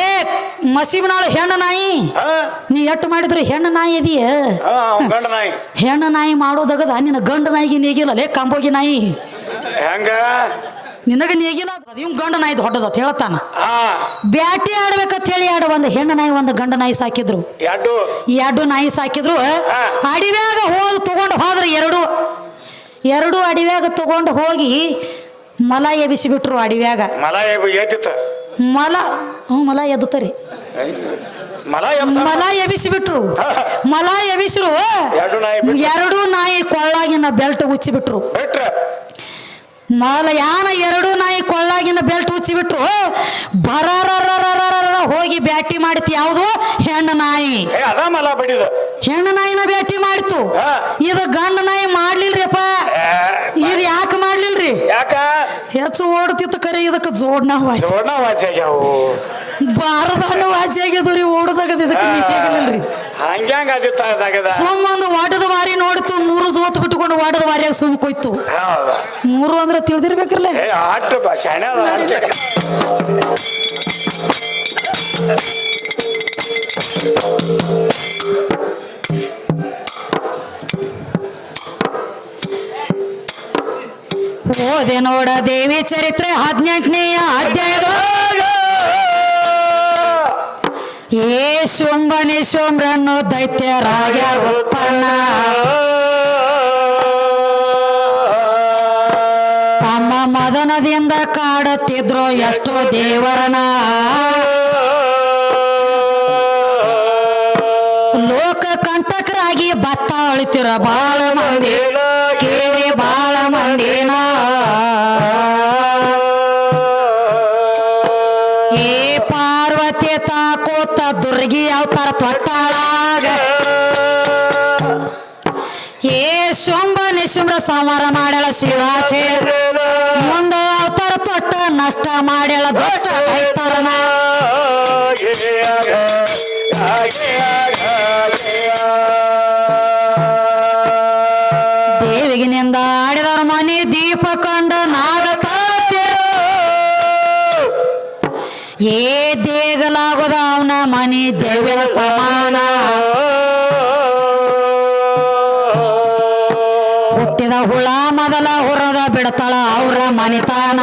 ಏ ಮಸೀಬ್ನಾಳು ಹೆಣ್ಣು ನಾಯಿ? ನೀ ಎಟ್ಟು ಮಾಡಿದ್ರು ಹೆಣ್ಣು ನಾಯಿ ಇದೀಯ? ಹೆಣ್ಣು ನಾಯಿ ಮಾಡೋದಗದ ನಿನ್ನ ಗಂಡ ನಾಯಿಗೆ ನೀಗಿಲ್ಲ. ಲೇ ಕಂಬೋಗಿ ನಾಯಿ. ಹೆಂಗ? ನಿನಗೆ ನೀಗಿಲ್ಲ ಇವ್ ಗಂಡ ನಾಯಿ ಹೊಡ್ಡದ ಹೇಳ್ತಾನ. ಬ್ಯಾಟಿ ಆಡ್ಬೇಕಂತ ಹೇಳಿ ಆಡ ಒಂದು ಹೆಣ್ಣು ನಾಯಿ ಒಂದು ಗಂಡ ನಾಯಿ ಸಾಕಿದ್ರು. ಎರಡು. ನಾಯಿ ಸಾಕಿದ್ರು. ಅಡಿವ್ಯಾಗ ಹೋದ್ ತಗೊಂಡು ಹೋದ್ರೆ ಎರಡು. ಎರಡು ಅಡಿವ್ಯಾಗ ತಗೊಂಡು ಹೋಗಿ ಮಲ ಎಬಿಸಿಬಿಟ್ರು ಅಡಿವ್ಯಾಗ. ಮಲ ಏತಿತ್ತ ಮಲ ಹ್ಞೂ ಮಲ ಎದ್ದುತ್ತರಿ. ಮಲ ಎಬ್ಸ. ಮಲ ಎಬಿಸಿಬಿಟ್ರು ಮಲ ಎಬಿಸಿರು ಎರಡು ನಾಯಿ ಕೊಳ್ಳಾಗಿನ ಬೆಲ್ಟ್ ಉಚ್ಚಿಬಿಟ್ರು. ಬಿಟ್ರ. ಮಲ ಯಾನ ಎರಡು ನಾಯಿ ಕೊಳ್ಳಾಗಿನ ಬೆಲ್ಟ್ ಉಚ್ಚಿಬಿಟ್ರು. ಬರರ ಹೋಗಿ ಬ್ಯಾಟಿ ಮಾಡಿತ್ತು ಯಾವುದು? ಹೆಣ್ಣು ನಾಯಿ. ಹೆಣ್ಣು ನಾಯಿನ ಬ್ಯಾಟಿ ಮಾಡಿತು ಇದು ಗಂಡ ನಾಯಿ ಮಾಡ್ಲಿಲ್ರಿಪ್ಪ ಇದು ಯಾಕೆ ಮಾಡ್ಲಿಲ್ರಿ? ಹೆಚ್ಚು ಓಡ್ತಿತ್ತು ಕರೆ ಇದಕ್ಕೆ ಜೋಡ್ನ ವಾಚ್. ಜೋಡ್ನ ವಾಚ್ ಆಗ್ಯಾವು. ಬಾರದಾನ ವಾಚ್ ಆಗ್ಯದವ್ರಿ ಓಡದಾಗದ ಇದಕ್ಕೆ ನಿಲ್ರಿ ಹಂಗ್ಯಾಂಗ ಅದಿತ್ತ ಅದಾಗದ. ಸುಮ್ಮ ಒಂದು ವಾಟದ ವಾರಿ ನೋಡಿತು ಮೂರು ಜೋತ್ ಬಿಟ್ಟುಕೊಂಡು ವಾಟದ ವಾರಿಯಾಗ ಸುಮ್ ಕೊಯ್ತು. ಹೌದ. ಮೂರು ಅಂದ್ರೆ ತಿಳಿದಿರ್ಬೇಕ್ರಲ್ಲ? ಏ ಆಟ ಶಾಣೆ ಅದ ಆಟ. ಓದೆ ನೋಡ ದೇವಿ ಚರಿತ್ರೆ ಹದಿನೆಂಟನೆಯ ಅಧ್ಯಾಯದ ಏ ಶುಂಭನಿ ಶುಂಭ್ರನ್ನು ದೈತ್ಯರಾಗ್ಯಾರ ಉತ್ಪನ್ನ. ತಮ್ಮ ಮದನದಿಂದ ಕಾಡುತ್ತಿದ್ರು ಎಷ್ಟೋ ದೇವರನ. ಲೋಕ ಕಂಟಕರಾಗಿ ಭತ್ತ ಅಳಿತಿರ ಬಾಳ ಮಂದಿ. ಕೇಳಿ ಬಾಳ ಮಂದಿನ. ಸಂಹಾರ ಮಾಡ್ಯಾಳ ಶಿವಾಚೆ. ಮುಂದ ಅವತಾರ ತೊಟ್ಟ ನಷ್ಟ ಮಾಡ್ಯಾಳ ದೊಡ್ಡ ರೈತರನ ದೇವಿಗಿನಿಂದ ಆಡಿದರ ಮನೆ ದೀಪ ಕಂಡ ನಾಗತ ಏ ದೇಗಲಾಗೋದ ಅವನ ಮನೆ ದೇವರ ಸಮಾನ. ಅವ್ರ ಮನಿತಾನ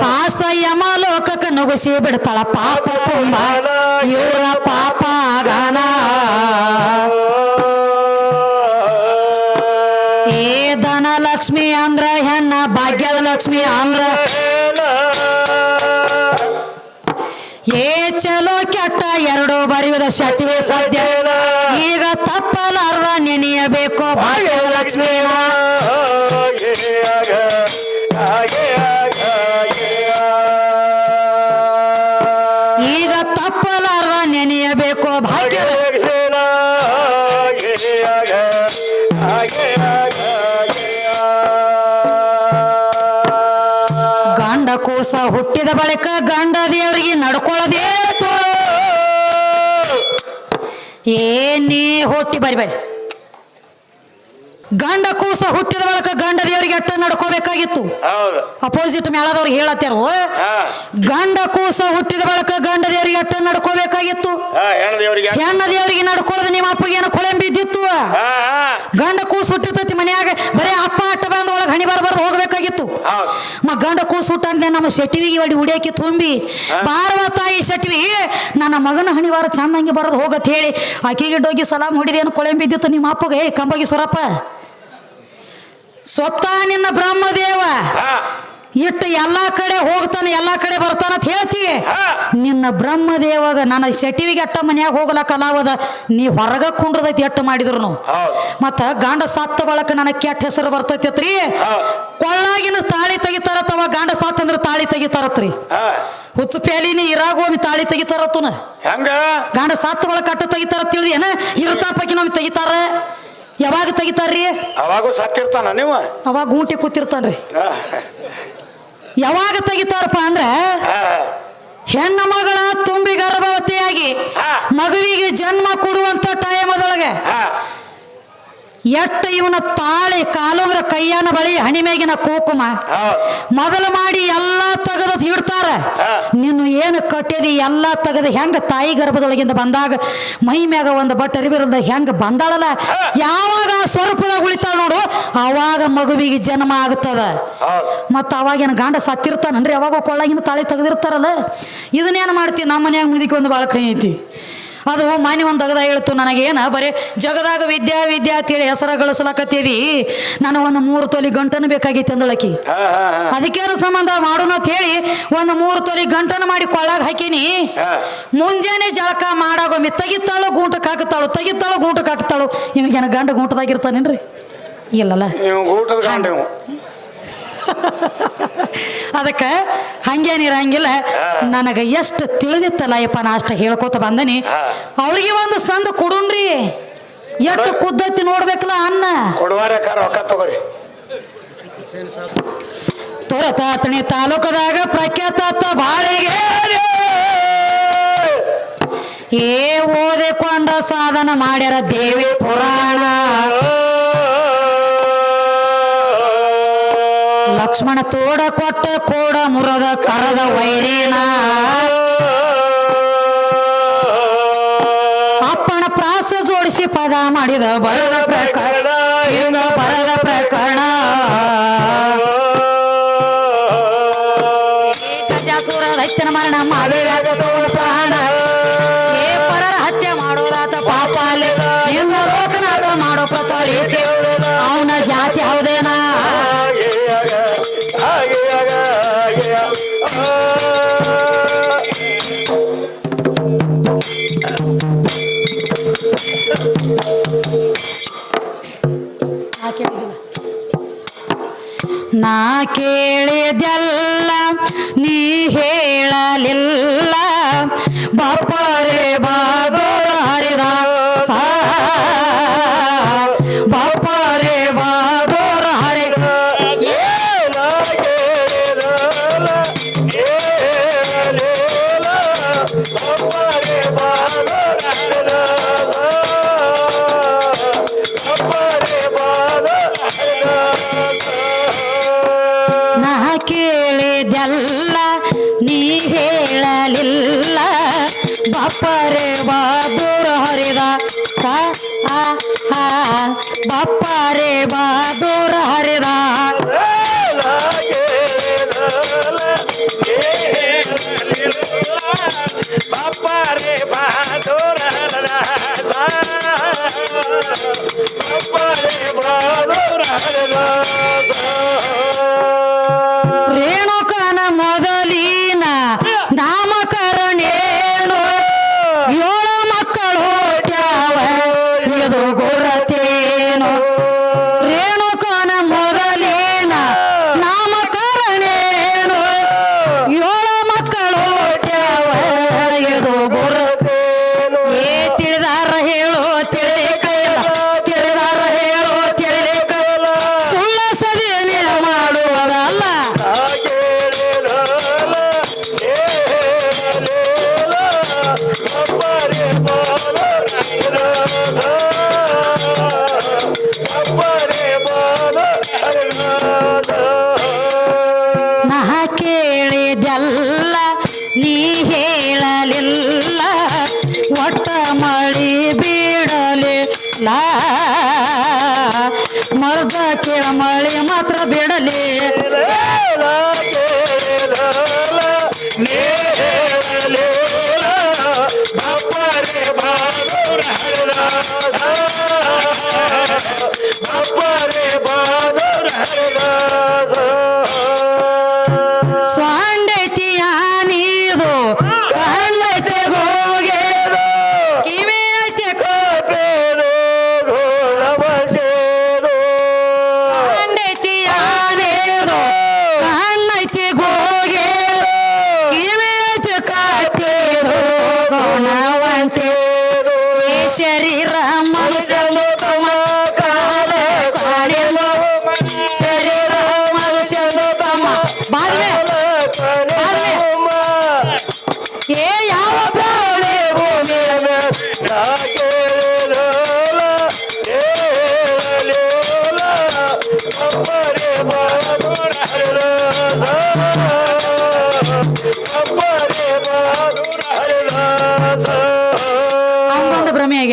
ಕಾಸ ಯಮ ಲೋಕಕ್ಕೆ ನುಗ್ಗಿಸಿ ಬಿಡ್ತಾಳ ಪಾಪ ತುಂಬ ಇವರ ಪಾಪ ಆಗಾನ ಏ ಧನ ಲಕ್ಷ್ಮಿ ಅಂದ್ರ ಹೆಣ್ಣ ಭಾಗ್ಯದ ಲಕ್ಷ್ಮಿ ಅಂದ್ರ ಏ ಚಲೋ ಕೆಟ್ಟ ಎರಡು ಬರೆಯುವುದ ಶಟಿವೆ ಸದ್ಯ ಈಗ ತಪ್ಪಲಾರ್ದ ನೆನೆಯಬೇಕು ಭಾಗ್ಯದ ಲಕ್ಷ್ಮಿನ. ಈಗ ತಪ್ಪಲಾರ್ದ ನೆನೆಯಬೇಕು ಭಾಗ್ಯದ ಗಂಡ ಕೂಸ ಹುಟ್ಟಿದ ಬಳಿಕ ಗಂಡ ದೇವರಿಗೆ ನಡ್ಕೊಳ್ಳೋದೇತು ಏನೇ ಹೊಟ್ಟಿ ಬರಿ ಬರಿ ಗಂಡ ಕೂಸ ಹುಟ್ಟಿದ ಬಳಕ ಗಂಡ ದೇವರಿಗೆ ಅಟ್ಟ ನಡ್ಕೋಬೇಕಾಗಿತ್ತು. ಅಪೋಸಿಟ್ ಮೇಳದವ್ರು ಹೇಳತ್ತಾರು ಗಂಡ ಕೂಸ ಹುಟ್ಟಿದ ಬಳಕ ಗಂಡ ದೇವರಿಗೆ ಅಟ್ಟ ನಡ್ಕೋಬೇಕಾಗಿತ್ತು. ಹೆಣ್ಣು ದೇವರಿಗೆ ಹೆಣ್ಣ ದೇವರಿಗೆ ನಡ್ಕೊಳ್ಳೋದು ನಿಮ್ಮ ಅಪ್ಪಗೆ ಏನು ಕೊಳೆ ಬಿದ್ದಿತ್ತು ಹಾ ಹಾ ಗಂಡ ಕೂಸು ಹುಟ್ಟಿರ್ತೈತಿ ಮನ್ಯಾಗ ಬರೇ ಅಪ್ಪ ಅಟ್ಟ ಬಂದ ಒಳಗೆ ಹಣಿ ಬರಬಾರ್ದು ಹೋಗ್ಬೇಕಾಗಿತ್ತು ಹೌದು ಮ ಗಂಡ ಕೂಸು ಹುಟ್ಟಂದ್ರೆ ನಮ್ಮ ಶೆಟ್ಟಿವಿಗೆ ಹೊಡಿ ಉಡಿಯಾಕಿ ತುಂಬಿ. ಬಾರವ ತಾಯಿ ಶೆಟ್ಟಿವಿ ನನ್ನ ಮಗನ ಹಣಿವಾರ ಚಂದಂಗೆ ಬರೋದು ಹೋಗತ್ ಹೇಳಿ. ಆಕೆಗೆ ಡೋಗಿ ಸಲಾಮ್ ಹೊಡಿದೇನು ಕೊಳೆ ಬಿದ್ದಿತ್ತು ನಿಮ್ಮ ಅಪ್ಪಗೆ? ಏ ಕಂಬಗಿ ಸುರಪ್ಪ. ಸ್ವತ್ತ ನಿನ್ನ ಬ್ರಹ್ಮದೇವ. ಇಟ್ಟು ಎಲ್ಲಾ ಕಡೆ ಹೋಗ್ತಾನೆ ಎಲ್ಲಾ ಕಡೆ ಬರ್ತಾನ ಅಂತ ಹೇಳ್ತಿ. ನಿನ್ನ ಬ್ರಹ್ಮದೇವಾಗ ನನ್ನ ಶೆಟಿವಿಗೆ ಅಟ್ಟ ಮನ್ಯಾಗ ಹೋಗ್ಲಕ್ಕಲಾವದ ನೀ ಹೊರಗ ಕುಂಡ್ರದೈತಿ ಎಟ್ಟು ಮಾಡಿದ್ರು ಮತ್ತ ಗಂಡ ಸತ್ತ ಬಳಕ ನನಗೆ ಕೆಟ್ಟ ಹೆಸರು ಬರ್ತೈತಿ ಕೊಳ್ಳಾಗಿನ ತಾಳಿ ತೆಗಿತಾರತ್ತವ ಗಂಡ ಸಾತ್ತಂದ್ರ ಅಂದ್ರೆ ತಾಳಿ ತೆಗಿತಾರತ್ರಿ. ಹುಚ್ಚು ಪ್ಯಾಲಿನಿ ಇರಾಗೋಮಿ ತಾಳಿ ತೆಗಿತಾರತ್ತನ. ಹೆಂಗ? ಗಂಡ ಸತ್ತ ಬಳಕ ಅಟ್ಟ ತೆಗಿತಾರ ತಿಳಿದು ಏನ? ಇರ್ತಾಪಕಿ ನಮ್ಗೆ ತೆಗಿತಾರ. ಯಾವಾಗ ತೆಗಿತಾರ್ರಿ? ಅವಾಗೂ ಸತ್ತಿರ್ತಾನ ನೀವು? ಅವಾಗ ಗೂಂಟಿ ಕೂತಿರ್ತಾನ್ರಿ. ಯಾವಾಗ ತೆಗಿತಾರಪ್ಪ ಅಂದ್ರೆ ಹೆಣ್ಣು ಮಗಳ ತುಂಬಿ ಗರ್ಭವತಿಯಾಗಿ ಹಾ. ಮಗುವಿಗೆ ಜನ್ಮ ಕೊಡುವಂತ ಟೈಮದೊಳಗೆ ಹಾ ಎಟ್ಟ ಇವನ ತಾಳೆ ಕಾಲುಗ್ರ ಕೈಯನ ಬಳಿ ಹಣಿಮೆಗಿನ ಕುಕುಮ. ಮೊದಲು ಮಾಡಿ ಎಲ್ಲ ತೆಗೆದ ಇಡ್ತಾರ. ನೀನು ಏನು ಕಟ್ಟಿದಿ ಎಲ್ಲ ತೆಗೆದು ಹೆಂಗ ತಾಯಿ ಗರ್ಭದೊಳಗಿಂದ ಬಂದಾಗ ಮೈ ಮ್ಯಾಗ ಒಂದು ಬಟ್ ಅರಿವಿರಲ್ದ ಹೆಂಗ ಬಂದಾಳಲ್ಲ? ಯಾವಾಗ ಸ್ವರೂಪದಾಗ ಉಳಿತಾಳ ನೋಡು ಅವಾಗ ಮಗುವಿಗೆ ಜನ್ಮ ಆಗ್ತದ. ಮತ್ತ ಅವಾಗೇನು ಗಂಡ ಸತ್ತಿರ್ತಾನನ್ರಿ? ಅವಾಗ ಕೊಳ್ಳಾಗಿನ ತಾಳಿ ತೆಗೆದಿರ್ತಾರಲ್ಲ? ಇದನ್ನೇನು ಮಾಡ್ತೀವಿ ನಮ್ಮ ಮನ್ಯಾಗ ಮುದಿಕೆ ಒಂದು ಭಾಳ ಕೈ ಐತಿ. ಅದು ಮಾನ್ಯ ಒಂದು ಅಗದ ಹೇಳ್ತು ನನಗೇನ? ಬರೀ ಜಗದಾಗ ವಿದ್ಯಾ ವಿದ್ಯಾ ಅಂತೇಳಿ ಹೆಸರ ಗಳಿಸ್ಲಾಕತ್ತೀವಿ. ನನಗೆ ಒಂದು ಮೂರು ತೊಲಿ ಗಂಟನ್ನು ಬೇಕಾಗಿತ್ತು ಅಂದಳಕಿ. ಅದಕ್ಕೇನು ಸಂಬಂಧ? ಮಾಡೋಣ ಅಂತ ಹೇಳಿ ಒಂದು ಮೂರು ತೊಲಿ ಗಂಟನ ಮಾಡಿ ಕೊಳ್ಳಾಗ ಹಾಕಿನಿ. ಮುಂಜಾನೆ ಜಳಕ ಮಾಡಾಗೊಮ್ಮೆ ತೆಗಿತಾಳು ಗೂಂಟಕ್ಕೆ ಹಾಕುತ್ತಾಳು ತೆಗಿತಾಳು ಗೂಂಟಕ್ಕೆ ಹಾಕ್ತಾಳು ಇವಾಗೇನ ಗಂಡ ಗೂಂಟದಾಗಿರ್ತಾನೇನ್ರಿ? ಇಲ್ಲಲ್ಲ. ನೀವು ಅದಕ್ಕೆ ಹಂಗೇನಿರಂಗಿಲ್ಲ ನನಗೆ ಎಷ್ಟು ತಿಳಿದಿತ್ತಲ್ಲ ಅಯ್ಯಪ್ಪ ನಾ ಅಷ್ಟು ಹೇಳ್ಕೊತ ಬಂದನಿ. ಅವ್ರಿಗೆ ಒಂದು ಸಂದ ಕೊಡುನ್ರಿ. ಎಷ್ಟು ಕುದ್ದತಿ ನೋಡ್ಬೇಕಲ್ಲ ಅನ್ನ. ತಗೋರಿ? ತೊರತಾತಣಿ ತಾಲೂಕದಾಗ ಪ್ರಖ್ಯಾತ ಬಾಳಿಗೆ. ಏ ಓದಿಕೊಂಡ ಸಾಧನ ಮಾಡ್ಯಾರ ದೇವಿ ಪುರಾಣ. ಲಕ್ಷ್ಮಣ ತೋಡ ಕೊಟ್ಟ ಕೋಡ ಮುರದ ಕರದ ವೈರೇಣ. ಅಪ್ಪನ ಪ್ರಾಸ ಜೋಡಿಸಿ ಪದ ಮಾಡಿದ ಬರದ ಪ್ರಕರಣ ಹಿಂಗ ಬರದ ಪ್ರಕರಣ. ಗಜಾಸುರ ರೈತನ ಮರಣ ಮಾಡಿದಾಗ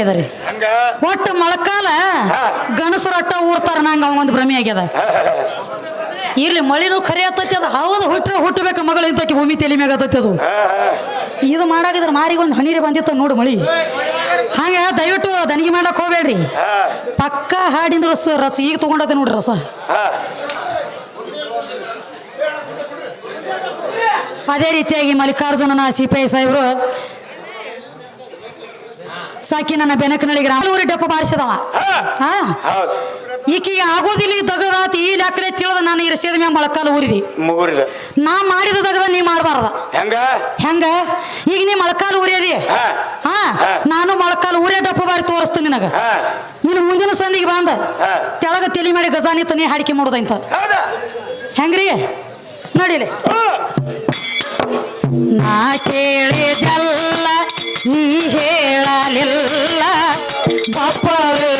ಆಗ್ಯದ ರೀ. ಒಟ್ಟು ಮೊಳಕಾಲ. ಗಣಸರ ಅಟ್ಟ ಊರ್ತಾರ ನಂಗೆ ಅವಂಗೊಂದು ಭ್ರಮೆ ಆಗ್ಯದ. ಇರ್ಲಿ ಮಳಿನೂ ಖರೆ ಆತೈತಿ ಅದು ಹೌದು ಹುಟ್ಟ ಹುಟ್ಟಬೇಕು ಮಗಳು ಇಂತಕ್ಕೆ ಭೂಮಿ ತೆಲಿ ಮ್ಯಾಗ ಆತೈತಿ ಅದು. ಇದು ಮಾಡಾಗಿದ್ರೆ ಮಾರಿಗೆ ಒಂದು ಹನೀರಿ ಬಂದಿತ್ತು ನೋಡು ಮಳಿ. ಹಂಗೆ ದಯವಿಟ್ಟು ದನಿಗೆ ಮಾಡಕ್ಕೆ ಹೋಗ್ಬೇಡ್ರಿ. ಪಕ್ಕ ಹಾಡಿನ ರಸ ರಸ ಈಗ ತೊಗೊಂಡತೆ ನೋಡ್ರಿ ರಸ. ಅದೇ ರೀತಿಯಾಗಿ ಮಲ್ಲಿಕಾರ್ಜುನನ ಸಿಪಾಯಿ ಸಾಹೇಬರು ಸಾಕಿ ನನ್ನ ಬೆನಕನಳಿಗೆ ರಾಮೂರಿ ಡಪ್ಪ ಬಾರಿಸಿದವ. ಈಕಿಗೆ ಆಗೋದಿಲ್ಲ ದಗದಾತ ಈ ಲೆಕ್ಕಲೆ ತಿಳಿದ ನಾನು ಇರಿಸಿದ ಮ್ಯಾಮ್ ಮೊಳಕಾಲ ಊರಿದಿ. ಮುಗುರಿದ ನಾ ಮಾಡಿದ ದಗದ ನೀ ಮಾಡಬಾರ್ದ. ಹೆಂಗ? ಹೆಂಗ? ಈಗ ನೀ ಮೊಳಕಾಲು ಊರಿಯದಿ ಹಾ. ನಾನು ಮೊಳಕಾಲು ಊರೇ ಡಪ್ಪ ಬಾರಿ ತೋರಿಸ್ತೀನಿ ನಿನಗ. ಇನ್ನು ಮುಂದಿನ ಸಂದಿಗೆ ಬಂದ. ತೆಳಗ ತಲೆ ಮಾಡಿ ಗಜಾನಿ ನೀ ಹಾಡಿಕೆ ಮಾಡೋದಂತ ಹೆಂಗ್ರಿ? ನೋಡಿಲಿ. ನಾ ಕೇಳಿದಲ್ಲ ಹೇಳಲಿಲ್ಲ ಬಪ್ಪರೆ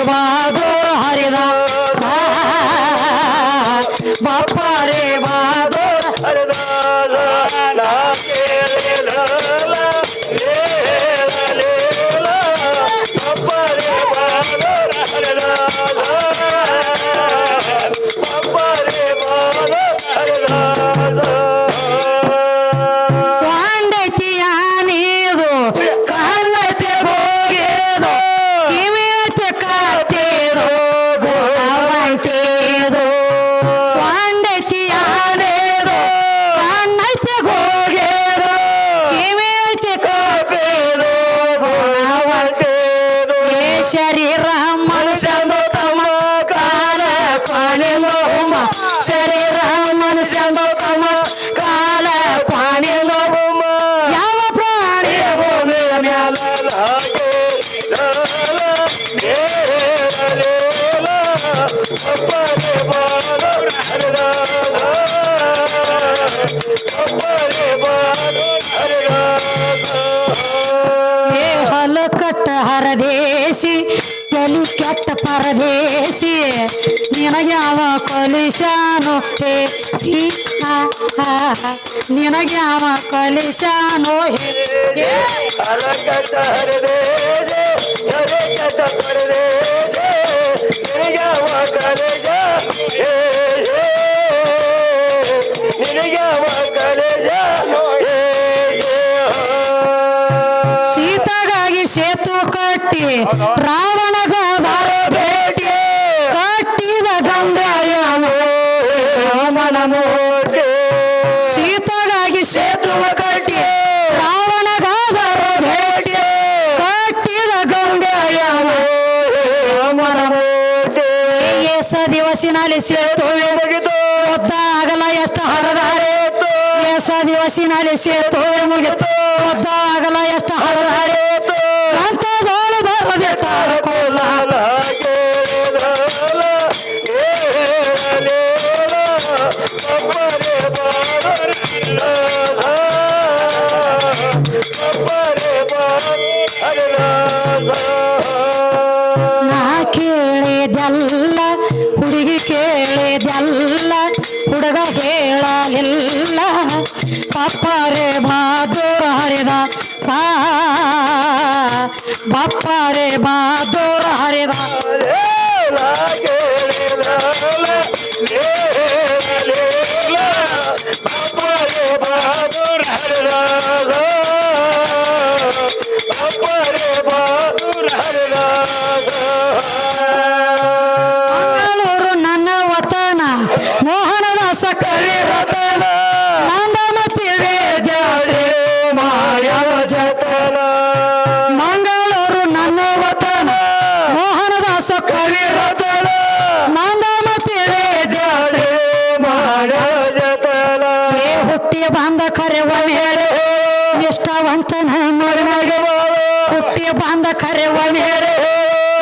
ಪರದೇಶಿ ನಿನಗ್ಯಾವ ಕಲಿಶಾನು ಹೇ ಸಿ. ನಿನಗ್ಯಾವ ಕಲಿಶಾನು ಹೇ. ಸೀತಾಗಾಗಿ ಸೇತು ಕಟ್ಟಿ ರಾವಣಗಾದಾರ ದಿವಸಿನಲ್ಲಿ ಸೇತುವೆ ಮುಗಿತು. ಆಗಲ್ಲ ಎಷ್ಟು ಹರದಾರೆ ಎಸ ದಿವಸಿನಲ್ಲಿ ಸೇತುವೆ ಮುಗಿತು. ಆಗಲ್ಲ ಎಷ್ಟು ಹರದಾರೆ বাপ্পা রে বাদর হারে দা ಕರೆವ ಮೇಲೆ ನಿಷ್ಠಾವಂತನ ಮಗನಾಗೆ ಹುಟ್ಟಿ ಬಂದ ಕರೆ ಮೇಲೆ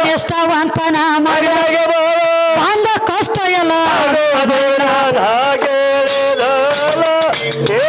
ನಿಷ್ಠಾವಂತನ ಮಗನಾಗೆ ಬಂದ ಕಷ್ಟ ಎಲ್ಲ. ಏ